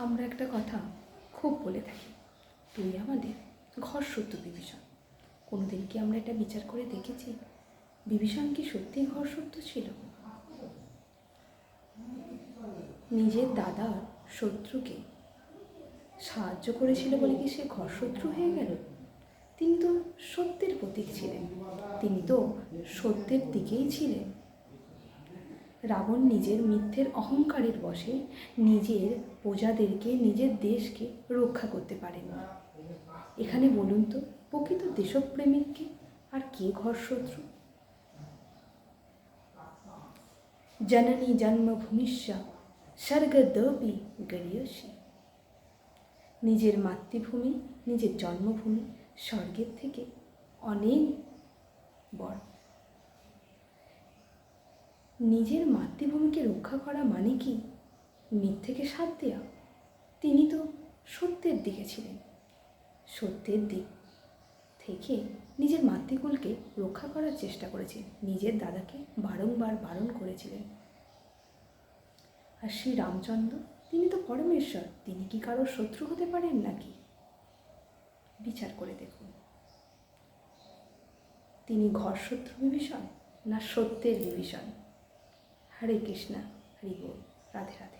আমরা একটা কথা খুব বলে থাকি। তুই আমাদের ঘর সত্য বিভীষণ। কোনোদিন কি আমরা এটা বিচার করে দেখেছি? বিভীষণ কি সত্যিই ঘর সত্য ছিল? নিজের দাদার শত্রুকে সাহায্য করেছিল বলে কি সে ঘর শত্রু হয়ে গেল? তিনি তো সত্যের প্রতীক ছিলেন। তিনি তো সত্যের দিকেই ছিলেন। রাবণ নিজের মিথ্যের অহংকারের বশে নিজের প্রজাদেরকে, নিজের দেশকে রক্ষা করতে পারেন। এখানে বলুন তো, প্রকৃত দেশপ্রেমিককে আর কে ঘর শত্রু? জননী জন্মভূমিষ্যা স্বর্গদপি গরিয়সী নিজের মাতৃভূমি, নিজের জন্মভূমি, স্বর্গের থেকে অনেক নিজের মাতৃভূমিকে রক্ষা করা মানে কি? মিথ্যেকে সাথ দেওয়া তিনি তো সত্যের দিকে ছিলেন। সত্যের দিক থেকে নিজের মাতৃকুলকে রক্ষা করার চেষ্টা করেছেন। নিজের দাদাকে বারংবার বারণ করেছিলেন। আর শ্রী রামচন্দ্র? তিনি তো পরমেশ্বর। তিনি কি কারোর শত্রু হতে পারেন নাকি? বিচার করে দেখুন। তিনি ঘর শত্রু বিভীষণ না সত্যের বিভীষণ? হরে কৃষ্ণা হরি বল রাধে রাধে।